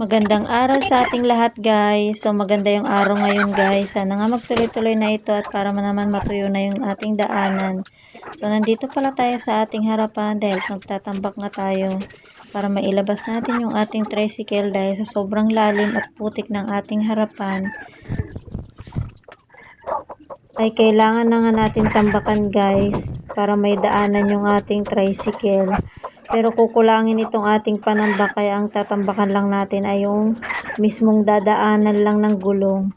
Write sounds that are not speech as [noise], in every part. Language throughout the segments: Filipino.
Magandang araw sa ating lahat guys. So maganda yung araw ngayon guys. Sana nga magtuloy-tuloy na ito at para man naman matuyo na yung ating daanan. So nandito pala tayo sa ating harapan dahil magtatambak nga tayo para mailabas natin yung ating tricycle dahil sa sobrang lalim at putik ng ating harapan ay kailangan na nga natin tambakan guys para may daanan yung ating tricycle. Pero kukulangin itong ating panambak kaya ang tatambakan lang natin ay yung mismong dadaanan lang ng gulong.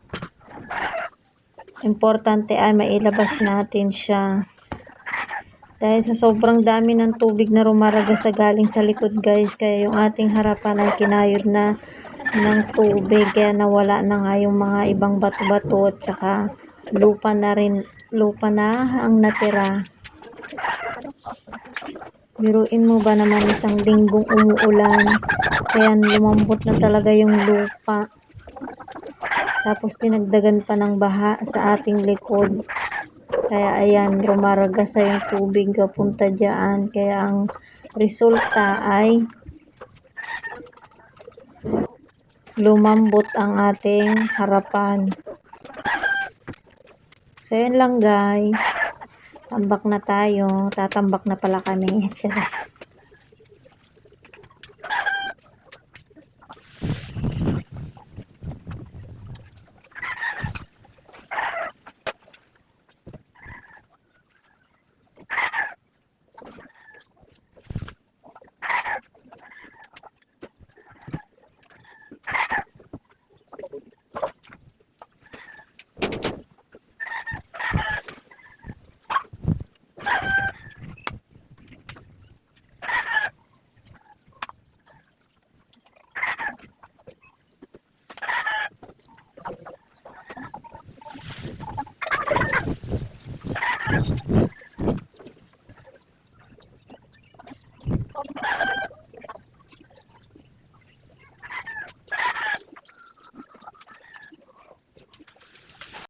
Importante ay mailabas natin siya. Dahil sa sobrang dami ng tubig na rumaraga sa galing sa likod guys, kaya yung ating harapan ay kinayod na ng tubig kaya nawala na nga yung mga ibang bato-bato at saka lupa na rin lupa na ang natira. Biruin mo ba naman isang linggong umuulan, kaya lumambot na talaga yung lupa. Tapos dinagdagan pa ng baha sa ating likod. Kaya ayan, rumaraga sa yung tubig papunta dyan. Kaya ang resulta ay lumambot ang ating harapan. So, yun lang guys. Tambak na tayo. Tatambak na pala kami. [laughs]